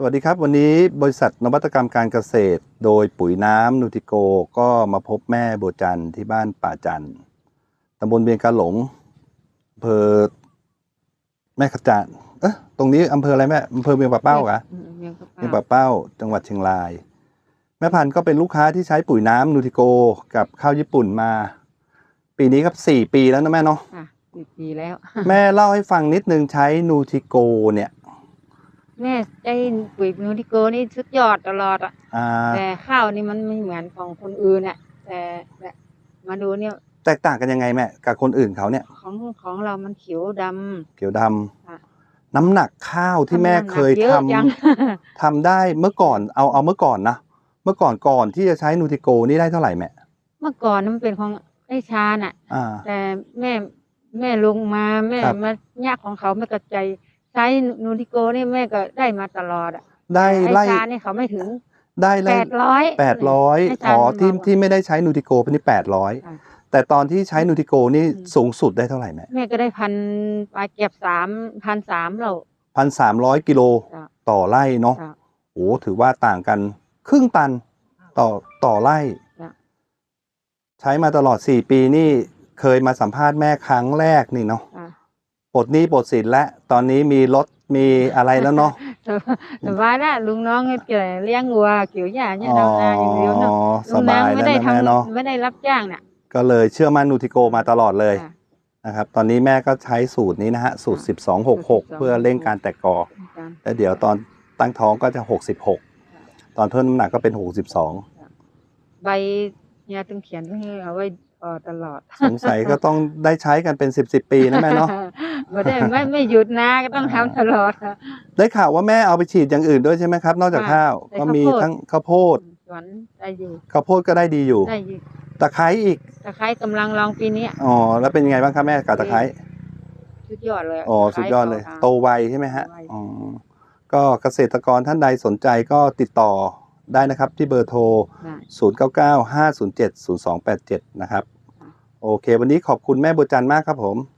สวัสดีครับ วันนี้บริษัทนวัตกรรมการเกษตร โดยปุ๋ยน้ำนูติโกก็มาพบแม่บัวจันทร์ที่บ้านป่าจันทร์ตำบลเบียงกาหลงอำเภอแม่ขจานเอ๊ะตรงนี้อำเภออะไรแม่อำเภอเบียงป่าเป้าเหรออืมยังกระเบียงเป๋าป่าเป้า จังหวัดเชียงราย แม่พันธุ์ก็เป็นลูกค้าที่ใช้ปุ๋ยน้ำนูติโกกับข้าวญี่ปุ่นมา ปีนี้ครับสี่ปีแล้วนะแม่เนาะค่ะสิบปีแล้ว แม่เล่าให้ฟังนิดนึงใช้นูติโกเนี่ย แม่ไอ้ปุ๋ยนูติโกนี่สุดยอดตลอดอะอ่าแต่ข้าวนี่มันไม่เหมือนของคนอื่นอะแต่แต่มาดูเนี่ยแตกต่างกันยังไงแม่กับคนอื่นเขาเนี่ยของของเรามันเขียวดำ เขียวดค่ะำน้ำหนักข้าวที่แม่เคยทำงานหนักเยทอะจังำทำได้เมื่อก่อนเอาเอาเมื่อก่อนนะเมื่อก่อนก่อนที่จะใช้นูติโกนี่ได้เท่าไหร่แม่เมื่อก่อนมันเป็นของไอ้ชาน่ะ อ่า แต่แม่แม่ลงมาแม่ครับ มายากของเขาแม่ก็ใจ ใช้นูติโกนี่แม่ก็ได้มาตลอดอะได้ไอ้ไล่ชานี่เขาไม่ถึงได้ไล่แปดร้อยแปดร้อยไชาอ๋อมันที่เบาที่ไม่ได้ใช้นูติโกเป็นนี่แปดร้อยค่ะแต่ตอนที่ใช้นูติโกนี่อืมสูงสุดได้เท่าไหร่แม่แม่ก็ได้พันปลายเก็บสามพันสามเราพันสามร้อยกิโลจ้ะต่อไร่เนาะจ้ะโอ้ถือว่าต่างกันครึ่งตันต่อต่อไร่จ้ะใช้มาตลอดสี่ปีนี่เคยมาสัมภาษณ์แม่ครั้งแรกนี่เนาะจ้ะ ปลดหนี้ปลดสินและตอนนี้มีรถมีอะไรแล้วเนาะสบสบายนะลุงน้องเกี่ยวเลี้ยงวัวเกี่ยวหญ้าเนี่ยทำนาอย่างเดียวเนาะสลุงน้บาองยไม่แล้วได้นะแม่ทำเนาะไม่ได้รับจ้างเนี่ยก็เลยเชื่อมั่นนูติโกมาตลอดเลยจ้ะนะครับ ตอนนี้แม่ก็ใช้สูตรนี้นะฮะ สูตรค่ะ1266 เพื่อเร่งการแตกกอจ้ะแล้วเดี๋ยวตอนตั้งท้องก็จะ 66 ตอนเพิ่มน้ำหนักก็เป็น 62 ใบเนี่ยต้องเขียนไว้ให้เอาไว้ เอ่อตลอดสงสัยก็ต้องได้ใช้กันเป็น10 10ปีนะแม่เนาะไม่ได้ไม่ไม่หยุดนะก็ต้องทำตลอดค่ะได้ข่าวว่าแม่เอาไปฉีดอย่างอื่นด้วยใช่ไหมครับ นอกจากค่ะข้าวใส่ก็ข้าวมีโพดทั้งข้าวโพดสวนได้อยู่ข้าวโพดก็ได้ดีอยู่ได้อยู่ตะไคร้อีกตะไคร้กำลังลองปีนี้อ๋อแล้วเป็นยังไงบ้างครับแม่กับตะไคร้สุดยอดเลยอ๋อตะไคสุร้ดยอดเลยขาโตไวใช่ไหมฮะโตไวอ๋อก็เกษตรกรท่านใดสนใจก็ติดต่อ ได้นะครับที่เบอร์โทรได้099 507 0287 นะครับค่ะโอเค วันนี้ขอบคุณแม่บัวจันทร์มากครับผมค่ะครับ